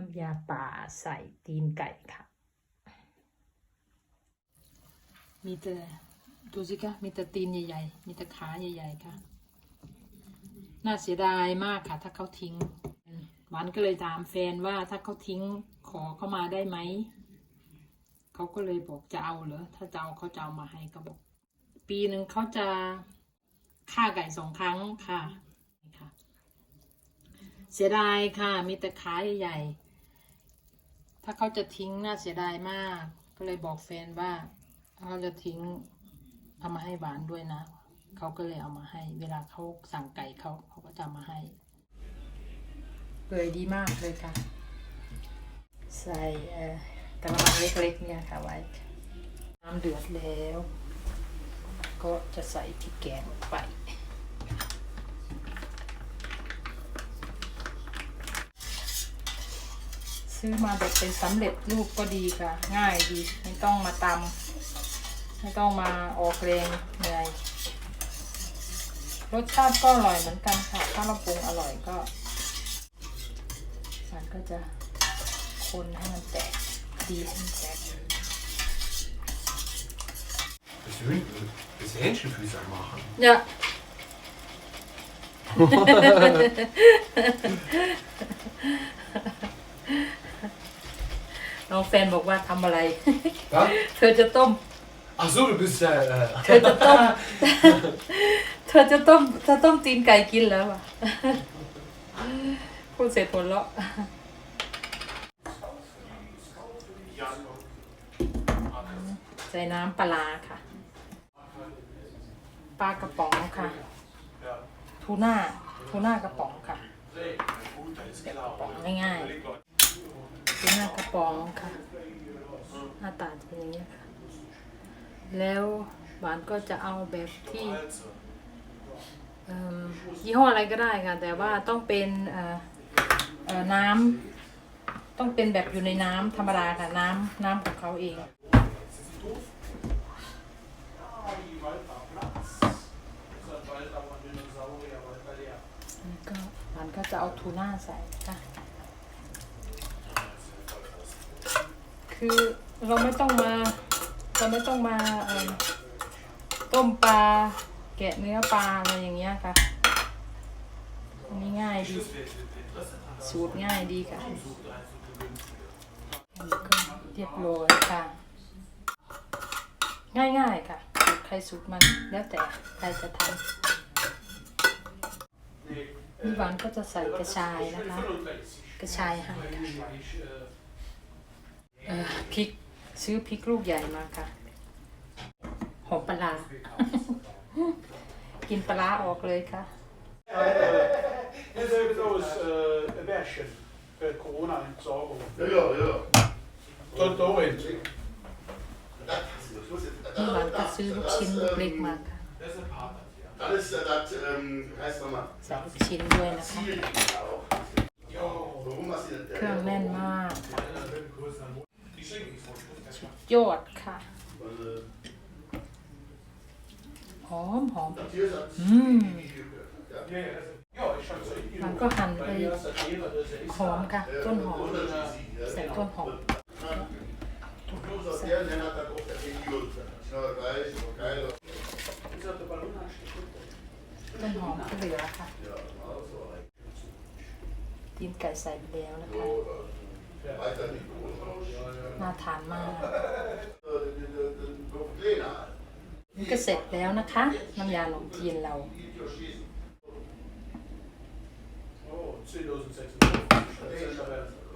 น้ำยาป่าใส่ตีนไก่ค่ะ มีแต่ดูสิคะมีแต่ตีนใหญ่ๆ มีแต่ขาใหญ่ๆค่ะ น่าเสียดายมากค่ะ ถ้าเขาทิ้ง หวานก็เลยถามแฟนว่าถ้าเขาทิ้งขอเข้ามาได้ไหม เขาก็เลยบอกจะเอาเหรอ ถ้าจะเอาเขาจะเอามาให้ก็บอก ปีหนึ่งเขาจะฆ่าไก่สองครั้งค่ะ เสียดายค่ะ มีแต่ขาใหญ่ๆาเขาจะทิ้งน่าเสียดายมาก ก็เลยบอกแฟนว่าเขาจะทิ้งเอามาให้หวานด้วยนะ เขาก็เลยเอามาให้ เวลาเขาสั่งไก่เขาเขาก็จะมาให้เลยดีมากเลยค่ะ ใส่กระมังเล็กๆเนี่ยค่ะไว้ น้ำเดือดแล้ว ก็จะใส่พริกแกงลงไป ซื้อมาแบบเป็นสำเร็จรูปก็ดีค่ะ ง่ายดี ไม่ต้องมาตำไม่ต้องมาออกแรงเหนื่อยรสชาติก็อร่อยเหมือนกันค่ะ ถ้าเราปรุงอร่อยก็ มันก็จะคนให้มันแตกดีให้มันแตก Willst du Hühnchen, willst du Hähnchenfüße machen? เนี่ยน้องแฟนบอกว่าทำอะไร Was? เธอจะต้ม Ach so, du bist ja. Äh, เธอจะต้ม เธอจะต้มเธอต้มตีนไก่กินแล้วอะพูดเสร็จหัวเราะใส่น้ำปลาร้าค่ะ ปลากระป๋องค่ะ ทูน่า ทูน่ากระป๋องค่ะแบบกระป๋องง่ายๆ ทูน่ากระป๋องค่ะหน้าตาจะเป็นอย่างนี้ค่ะ แล้วหวานก็จะเอาแบบที่ยี่ห้ออะไรก็ได้ค่ะ แต่ว่าต้องเป็นน้ำต้องเป็นแบบอยู่ในน้ำธรรมดาค่ะ น้ำน้ำของเขาเองก็หวานก็จะเอาทูน่าใส่ค่ะ คือเราไม่ต้องมาเราไม่ต้องมาต้มปลาแกะเนื้อปลาอะไรอย่างเงี้ยค่ะอันนี้ง่ายดี สูตรง่ายดีค่ะอันนี้ก็เรียบร้อยค่ะ ง่ายๆค่ะสูตรใครสูตรมันแล้วแต่ใครจะทำนี่หวานก็จะใส่กระชายนะคะ กระชายหั่นค่ะ อ่อพริกซื้อพริกลูกใหญ่มาค่ะ หอมปลาร้ากินปลาร้าออกเลยค่ะ Dit is trouwens uh, een besje. Uh, corona en zo. Ja, ja, ja. Tot doorheen. นี่หวานก็ซื้อลูกชิ้นลูกเล็กมาค่ะ Das ist äh, das, ähm, heißt nochmal, ใส่ลูกชิ้นด้วยนะคะ Ziel auch. Warum hast du เครื่อง denn แน่นมากค่ะ ยอดค่ะ Also, หอมหอม das hier ist das อืม Ja, ich had ze มันก็หั่นไป hier is dat hele, dus is หอมค่ะ ต้นหอม Unterschied. ใส่ต้นหอม Bloß aus der Nenner hat auch der Idiot. Schnell gleich, geil. is dat de ballon aanschiet. ต้นหอมที่เหลือค่ะ Ja, also, ตีนไก่ใส่ไปแล้วนะคะ น่าทานมาก ก็เสร็จแล้วนะคะ น้ำยาหลงเจีนเรา Oh, 2006.